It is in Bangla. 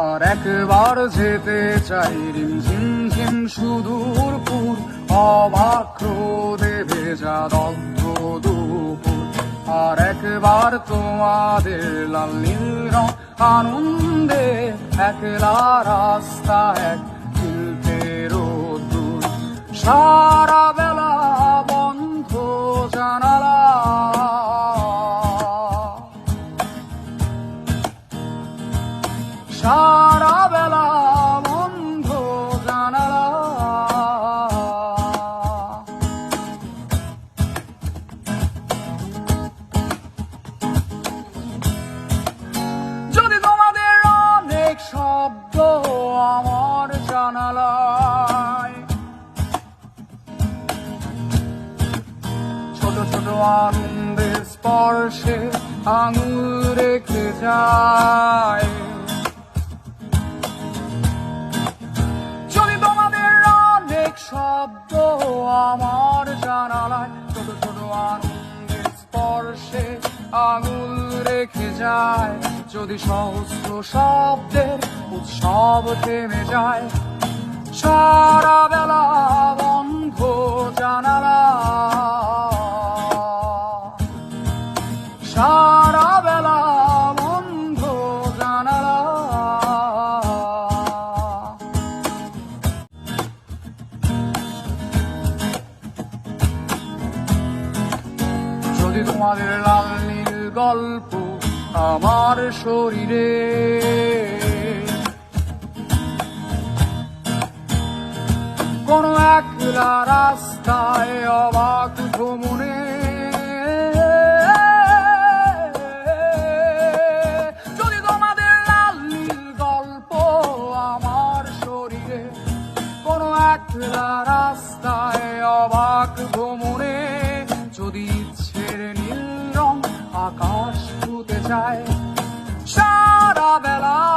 আর একবার যেতে চাই রিম ঝিম সুদূর পুর, অবাক রোদে ভেজা দগ্ধ দুপুর। আর একবার তোমাদের লাল নীল রং আনন্দে একলা রাস্তা এক চিলতে রোদ্দুর। সারা সারা বন্ধ জানালা। যদি শব্দ আমার জানালায় ছোট ছোট আনন্দের স্পর্শে আঙুল রেখে যায়। শব্দ আমার জানালায় ছোট ছোট আনন্দের স্পর্শে আঙুল রেখে যায়। যদি সহস্র শব্দের উৎসব থেমে যায় সারা বেলা বন্ধ জানালা তোমাদের লাল নীল গল্প আমার শরীরে। কোন একলা রাস্তায় অবাক ভ্রমণে যদি তোমাদের লাল নীল গল্প আমার শরীরে, কোন একলা রাস্তায় অবাক ভ্রমণে Shout out,